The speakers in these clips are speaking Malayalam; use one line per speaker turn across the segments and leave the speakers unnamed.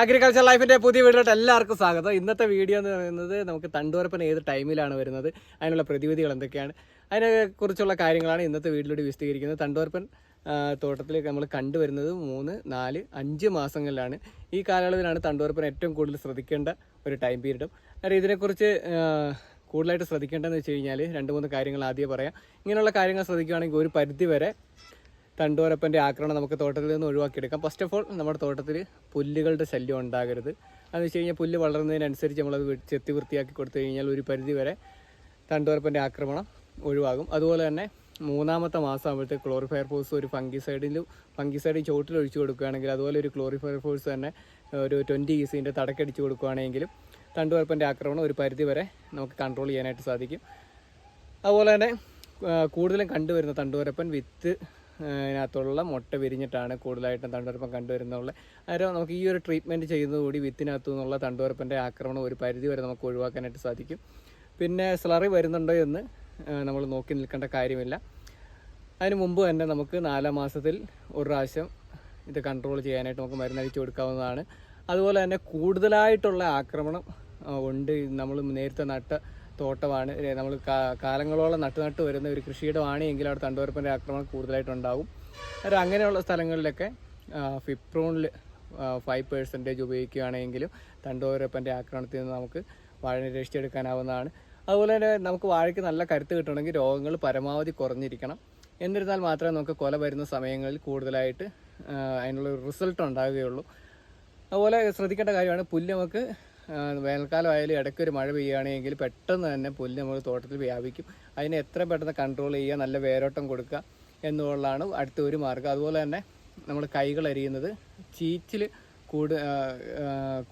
അഗ്രികൾച്ചർ ലൈഫിന്റെ പുതിയ വീഡിയോട്ട് എല്ലാവർക്കും സ്വാഗതം. ഇന്നത്തെ വീഡിയോ എന്ന് പറയുന്നത് നമുക്ക് തണ്ടുവരപ്പൻ ഏത് ടൈമിലാണ് വരുന്നത് അതിനുള്ള പ്രതിവിധികൾ എന്തൊക്കെയാണ് അതിനെക്കുറിച്ചുള്ള കാര്യങ്ങളാണ് ഇന്നത്തെ വീഡിയോയിലൂടെ വിശദീകരിക്കുന്നത്. തണ്ടുവരപ്പൻ തോട്ടത്തിൽ നമ്മൾ കണ്ടുവരുന്നത് മൂന്ന് നാല് അഞ്ച് മാസങ്ങളിലാണ്. ഈ കാലയളവിലാണ് തണ്ടുവരപ്പൻ ഏറ്റവും കൂടുതൽ ശ്രദ്ധിക്കേണ്ട ഒരു ടൈം പീരീഡും അതായത് ഇതിനെക്കുറിച്ച് കൂടുതലായിട്ട് ശ്രദ്ധിക്കേണ്ടതെന്ന് വെച്ച് കഴിഞ്ഞാൽ രണ്ട് മൂന്ന് കാര്യങ്ങൾ ആദ്യം പറയാം. ഇങ്ങനെയുള്ള കാര്യങ്ങൾ ശ്രദ്ധിക്കുകയാണെങ്കിൽ ഒരു പരിധി വരെ തണ്ടുവരപ്പന്റെ ആക്രമണം നമുക്ക് തോട്ടത്തിൽ നിന്ന് ഒഴിവാക്കിയെടുക്കാം. ഫസ്റ്റ് ഓഫ് ഓൾ നമ്മുടെ തോട്ടത്തിൽ പുല്ലുകളുടെ ശല്യം ഉണ്ടാകരുത്. അതെന്ന് വെച്ച് കഴിഞ്ഞാൽ പുല്ല് വളർന്നതിനനുസരിച്ച് നമ്മളത് ചെത്തി വൃത്തിയാക്കി കൊടുത്തു കഴിഞ്ഞാൽ ഒരു പരിധി വരെ തണ്ടുവരപ്പന്റെ ആക്രമണം ഒഴിവാകും. അതുപോലെ തന്നെ മൂന്നാമത്തെ മാസം ആകുമ്പോഴത്തേക്ക് ക്ലോറിഫയർ ഫോഴ്സ് ഒരു ഫംഗിസൈഡിൽ ചോട്ടിൽ ഒഴിച്ചു കൊടുക്കുകയാണെങ്കിൽ അതുപോലെ ഒരു ക്ലോറിഫയർ ഫോഴ്സ് തന്നെ ഒരു ട്വന്റി ഈസിന്റെ തടക്കടിച്ച് കൊടുക്കുകയാണെങ്കിലും തണ്ടുവരപ്പന്റെ ആക്രമണം ഒരു പരിധി വരെ നമുക്ക് കൺട്രോൾ ചെയ്യാനായിട്ട് സാധിക്കും. അതുപോലെ തന്നെ കൂടുതലും കണ്ടുവരുന്ന തണ്ടുവരപ്പൻ വിത്ത് ഇതിനകത്തുള്ള മുട്ട വിരിഞ്ഞിട്ടാണ് കൂടുതലായിട്ടും തണ്ടുവരപ്പം കണ്ടുവരുന്നുള്ളത്. അന്നേരം നമുക്ക് ഈ ഒരു ട്രീറ്റ്മെന്റ് ചെയ്യുന്നതുകൂടി വിത്തിനകത്തു നിന്നുള്ള തണ്ടുവരപ്പന്റെ ആക്രമണം ഒരു പരിധി വരെ നമുക്ക് ഒഴിവാക്കാനായിട്ട് സാധിക്കും. പിന്നെ സ്ലറി വരുന്നുണ്ടോ എന്ന് നമ്മൾ നോക്കി നിൽക്കേണ്ട കാര്യമില്ല. അതിന് മുമ്പ് തന്നെ നമുക്ക് നാലാം മാസത്തിൽ ഒരു പ്രാവശ്യം ഇത് കൺട്രോൾ ചെയ്യാനായിട്ട് നമുക്ക് മരുന്നഴിച്ചു കൊടുക്കാവുന്നതാണ്. അതുപോലെ തന്നെ കൂടുതലായിട്ടുള്ള ആക്രമണം ഉണ്ട്. നമ്മൾ നേരത്തെ നട്ട തോട്ടമാണ്. നമ്മൾ കാലങ്ങളോളം നട്ടു നട്ട് വരുന്ന ഒരു കൃഷിയിടമാണ്. എങ്കിൽ അവിടെ തണ്ടുവരപ്പന്റെ ആക്രമണം കൂടുതലായിട്ടുണ്ടാകും അത് അങ്ങനെയുള്ള സ്ഥലങ്ങളിലൊക്കെ ഫിപ്രോണിൽ ഫൈവ് പേഴ്സന്റേജ് ഉപയോഗിക്കുകയാണെങ്കിലും തണ്ടുവരപ്പന്റെ ആക്രമണത്തിൽ നിന്ന് നമുക്ക് വാഴനെ രക്ഷിച്ചെടുക്കാനാവുന്നതാണ് അതുപോലെ തന്നെ നമുക്ക് വാഴയ്ക്ക് നല്ല കരുത്ത് കിട്ടണമെങ്കിൽ രോഗങ്ങൾ പരമാവധി കുറഞ്ഞിരിക്കണം. എന്നിരുന്നാൽ മാത്രമേ നമുക്ക് കൊല വരുന്ന സമയങ്ങളിൽ കൂടുതലായിട്ട് അതിനുള്ള റിസൾട്ട് ഉണ്ടാകുകയുള്ളൂ അതുപോലെ ശ്രദ്ധിക്കേണ്ട കാര്യമാണ് പുല്ല് നമുക്ക് ആ, വേനൽക്കാലം ആയാലും ഇടയ്ക്ക് ഒരു മഴ പെയ്യുകയാണെങ്കിൽ പെട്ടെന്ന് തന്നെ പുല്ല് നമ്മൾ തോട്ടത്തിൽ വ്യാപിക്കും. അതിനെ എത്ര പെട്ടെന്ന് കൺട്രോൾ ചെയ്യുക നല്ല വേരോട്ടം കൊടുക്കുക എന്നുള്ളതാണ് അടുത്ത ഒരു മാർഗം അതുപോലെ തന്നെ നമ്മൾ കൈകൾ അരിയുന്നത് ചീച്ചിൽ കൂട്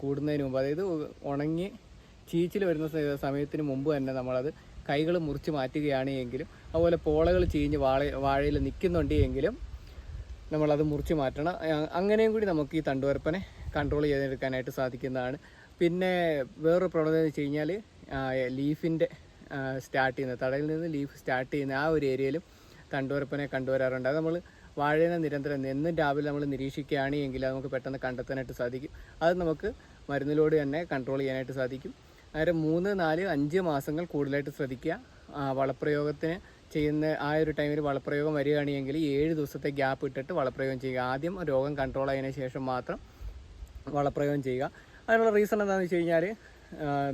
കൂടുന്നതിന് മുമ്പ് അതായത് ഉണങ്ങി ചീച്ചിൽ വരുന്ന സമയത്തിന് മുമ്പ് തന്നെ നമ്മളത് കൈകൾ മുറിച്ച് മാറ്റുകയാണ് എങ്കിലും അതുപോലെ പോളകൾ ചീഞ്ഞ് വാഴ വാഴയിൽ നിൽക്കുന്നുണ്ട് എങ്കിലും നമ്മളത് മുറിച്ച് മാറ്റണം. അങ്ങനെയും കൂടി നമുക്ക് ഈ തണ്ടുവരപ്പനെ കൺട്രോൾ ചെയ്തെടുക്കാനായിട്ട് സാധിക്കുന്നതാണ്. പിന്നെ വേറൊരു പ്രവണത എന്ന് വെച്ച് കഴിഞ്ഞാൽ ലീഫിന്റെ സ്റ്റാർട്ട് ചെയ്യുന്ന തടയിൽ നിന്ന് ലീഫ് സ്റ്റാർട്ട് ചെയ്യുന്ന ആ ഒരു ഏരിയയിലും തണ്ടുവരപ്പനെ കണ്ടുവരാറുണ്ട്. അത് നമ്മൾ വാഴേനെ നിരന്തരം എന്നും രാവിലെ നമ്മൾ നിരീക്ഷിക്കുകയാണ് എങ്കിൽ അത് നമുക്ക് പെട്ടെന്ന് കണ്ടെത്താനായിട്ട് സാധിക്കും. അത് നമുക്ക് മരുന്നിലൂടെ തന്നെ കൺട്രോൾ ചെയ്യാനായിട്ട് സാധിക്കും. അന്നേരം മൂന്ന് നാല് അഞ്ച് മാസങ്ങൾ കൂടുതലായിട്ട് ശ്രദ്ധിക്കുക. വളപ്രയോഗത്തിന് ചെയ്യുന്ന ആ ഒരു ടൈമിൽ വളപ്രയോഗം വരികയാണെങ്കിൽ ഏഴ് ദിവസത്തെ ഗ്യാപ്പ് ഇട്ടിട്ട് വളപ്രയോഗം ചെയ്യുക. ആദ്യം രോഗം കൺട്രോൾ ആയതിനു ശേഷം മാത്രം വളപ്രയോഗം ചെയ്യുക. അതിനുള്ള റീസൺ എന്താണെന്ന് വെച്ച് കഴിഞ്ഞാൽ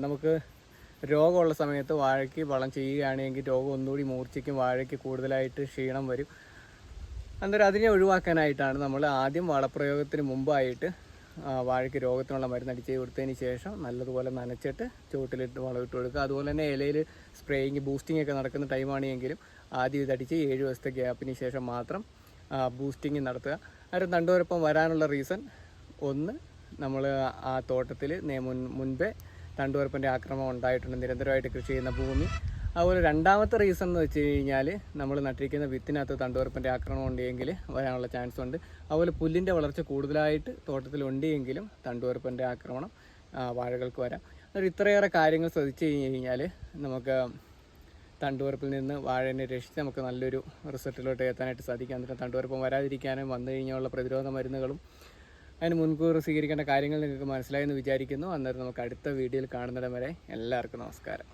നമുക്ക് രോഗമുള്ള സമയത്ത് വാഴയ്ക്ക് വളം ചെയ്യുകയാണെങ്കിൽ രോഗം ഒന്നുകൂടി മൂർച്ചയ്ക്കും വാഴയ്ക്ക് കൂടുതലായിട്ട് ക്ഷീണം വരും. അന്നേരം അതിനെ ഒഴിവാക്കാനായിട്ടാണ് നമ്മൾ ആദ്യം വളപ്രയോഗത്തിന് മുമ്പായിട്ട് വാഴയ്ക്ക് രോഗത്തിനുള്ള മരുന്ന് അടിച്ച് കൊടുത്തതിന് ശേഷം നല്ലതുപോലെ നനച്ചിട്ട് ചുവട്ടിലിട്ട് വളമിട്ട് കൊടുക്കുക. അതുപോലെ തന്നെ ഇലയിൽ സ്പ്രേയിങ് ബൂസ്റ്റിംഗ് ഒക്കെ നടക്കുന്ന ടൈമാണെങ്കിലും ആദ്യം ഇതടിച്ച് ഏഴ് ദിവസത്തെ ഗ്യാപ്പിന് ശേഷം മാത്രം ബൂസ്റ്റിംഗ് നടത്തുക. അന്നേരം തണ്ടുവരപ്പം വരാനുള്ള റീസൺ ഒന്ന് നമ്മൾ ആ തോട്ടത്തിൽ മുൻ മുൻപേ തണ്ടുവരപ്പന്റെ ആക്രമണം ഉണ്ടായിട്ടുണ്ട്. നിരന്തരമായിട്ട് കൃഷി ചെയ്യുന്ന ഭൂമി. അതുപോലെ രണ്ടാമത്തെ റീസൺ എന്ന് വെച്ച് കഴിഞ്ഞാൽ നമ്മൾ നട്ടിരിക്കുന്ന വിത്തിനകത്ത് തണ്ടുവരപ്പന്റെ ആക്രമണം ഉണ്ടെങ്കിൽ വരാനുള്ള ചാൻസ് ഉണ്ട്. അതുപോലെ പുല്ലിന്റെ വളർച്ച കൂടുതലായിട്ട് തോട്ടത്തിൽ ഉണ്ടെങ്കിലും തണ്ടുവരപ്പന്റെ ആക്രമണം വാഴകൾക്ക് വരാം. അതൊരു ഇത്രയേറെ കാര്യങ്ങൾ ശ്രദ്ധിച്ചു കഴിഞ്ഞ് കഴിഞ്ഞാൽ നമുക്ക് തണ്ടുവരപ്പിൽ നിന്ന് വാഴനെ രക്ഷിച്ച് നമുക്ക് നല്ലൊരു റിസൾട്ടിലോട്ട് എത്താനായിട്ട് സാധിക്കും. എന്നിട്ട് തണ്ടുവരപ്പം വരാതിരിക്കാനും വന്നു കഴിഞ്ഞുള്ള പ്രതിരോധ മരുന്നുകളും അതിന് മുൻകൂർ സ്വീകരിക്കേണ്ട കാര്യങ്ങൾ നിങ്ങൾക്ക് മനസ്സിലായെന്ന് വിചാരിക്കുന്നു. അന്നേരം നമുക്ക് അടുത്ത വീഡിയോയിൽ കാണുന്നിടം വരെ എല്ലാവർക്കും നമസ്കാരം.